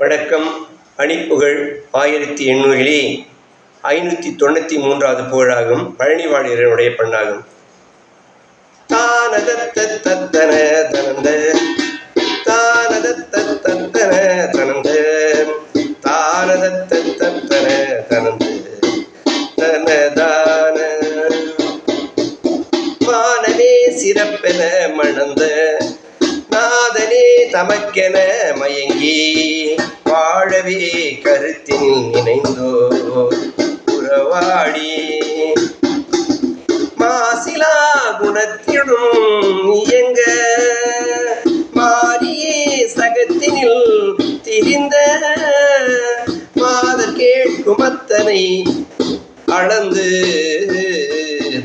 வணக்கம். அணிப்புகழ் ஆயிரத்தி எண்ணூறிலே ஐநூற்றி தொண்ணூற்றி மூன்றாவது புகழாகும். பழனிவாடியனுடைய பண்ணாகும். தானதத்த தத்தன தனந்த தானதத்த தத்தன தனந்த தானதத்த தத்தன தனந்த தனதான சிறப்பென மணந்த நாதனே தமக்கென மயங்கி பிறவி கருத்தில் நினைந்தோ உறவாடி. மாசிலா குணத்திடும் இயங்க. மாறியே சகத்தினில் திரிந்த. மாதர் கேட்கும் அத்தனை அளந்து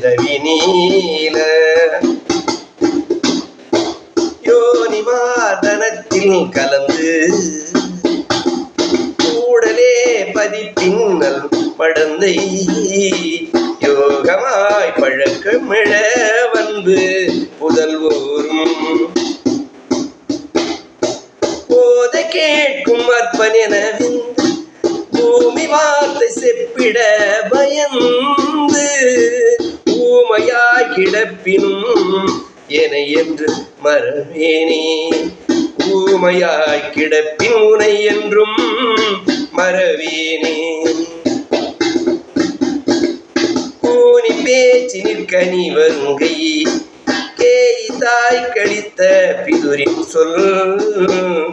தவி தவிநீல யோனிமாதனத்தில் கலந்து உடலே பதிப்பின்னல் படந்தை யோகமாய் பழக்கமிழ வந்து புதல்வோரும். போத கேட்கும் அற்பனெனவிந்து பூமி வார்த்தை செப்பிட பயந்து ஊமையாய் கிடப்பினும் என என்று மரமேனே ஊமையாய் கிடப்பின் உனை என்றும் மறவேனே. கூனி பேச்சு நிற்க நீ வருங்கை. கேய் தாய் கழித்த பிதுரின் சொல்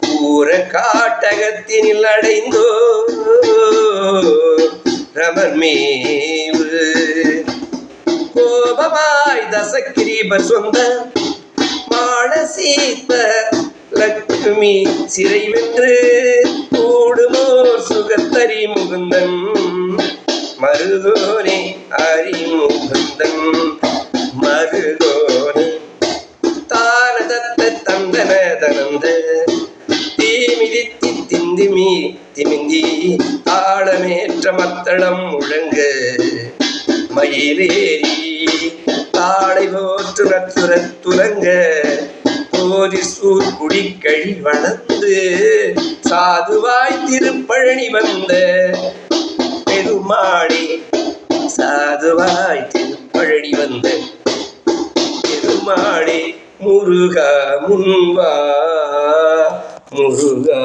கூற காட்டகத்தினில் அடைந்தோ. ரமர் மேவு. கோபமாய் தசக்கிரீபர் சொந்த மானசீத்த லட்சுமி சிறை வென்று கூடுமோர் சுகத்தறி முகுந்தன். மருதோனே மருகோனே அறிமுகுந்தன். மருகோனே தானதத்த தந்தன தனந்த தீமிதித்தி திந்திமி திமிந்தி தாளமேற்ற மத்தளம் முழங்க. மயிலேறி தாளை போற்று நத்துர துலங்க குடிக்கழி வளர்ந்து சாதுவாய் திருப்பழனி வந்த பெருமாளே சாதுவாய் திருப்பழனி வந்த பெருமாளே முருகா முன்வா முருகா